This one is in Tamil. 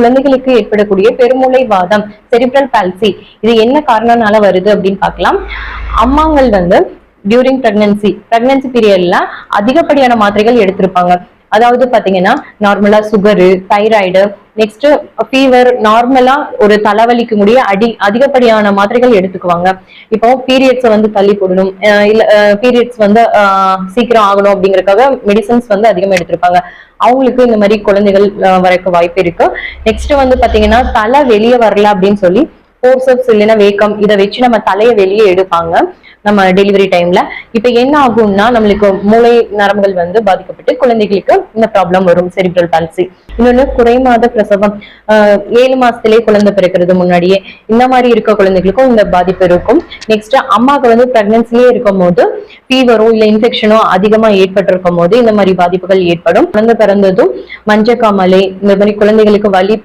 குழந்தைகளுக்கு ஏற்படக்கூடிய பெருமூளை வாதம் செரிப்ரல் பால்சி இது என்ன காரணனால வருது அப்படின்னு பார்க்கலாம். அம்மாங்கள் வந்து டியூரிங் பிரெக்னன்சி பிரெக்னன்சி பீரியட்ல அதிகப்படியான மாத்திரைகள் எடுத்திருப்பாங்க. அதாவது பாத்தீங்கன்னா நார்மலா சுகரு தைராய்டு நெக்ஸ்ட் ஃபீவர் நார்மலா ஒரு தலைவலிக்கு முடிய அடி அதிகப்படியான மாத்திரைகள் எடுத்துக்குவாங்க. இப்போ பீரியட்ஸ் வந்து தள்ளி போடணும். அஹ் இல்ல பீரியட்ஸ் வந்து சீக்கிரம் ஆகணும் அப்படிங்கறக்காக மெடிசன்ஸ் வந்து அதிகமா எடுத்திருப்பாங்க. அவங்களுக்கு இந்த மாதிரி குழந்தைகள் வரக்கு வாய்ப்பு இருக்கு. நெக்ஸ்ட் வந்து பாத்தீங்கன்னா தலை வெளியே வரல அப்படின்னு சொல்லி போர்சப்ஸ் இல்லைன்னா வேக்கம் இதை வச்சு நம்ம தலையை வெளியே எடுப்பாங்க. நம்ம டெலிவரி டைம்ல இப்ப என்ன ஆகும்னா நம்மளுக்கு மூளை நரம்புகள் வந்து பாதிக்கப்பட்டு குழந்தைகளுக்கு இந்த ப்ராப்ளம் வரும் செரிப்ரல் பால்சி இன்னொன்னு குறைமாத பிரசவம். ஏழு மாசத்திலே குழந்தை பிறக்கிறது முன்னாடியே. இந்த மாதிரி இருக்க குழந்தைகளுக்கும் இந்த பாதிப்பு இருக்கும். நெக்ஸ்ட் அம்மாவுக்கு வந்து பிரெக்னன்சிலே இருக்கும் போது ஃபீவரோ இல்ல இன்ஃபெக்ஷனோ அதிகமா ஏற்பட்டிருக்கும் போது இந்த மாதிரி பாதிப்புகள் ஏற்படும். குழந்தை பிறந்ததும் மஞ்சக்காமலை இந்த மாதிரி குழந்தைகளுக்கு வலி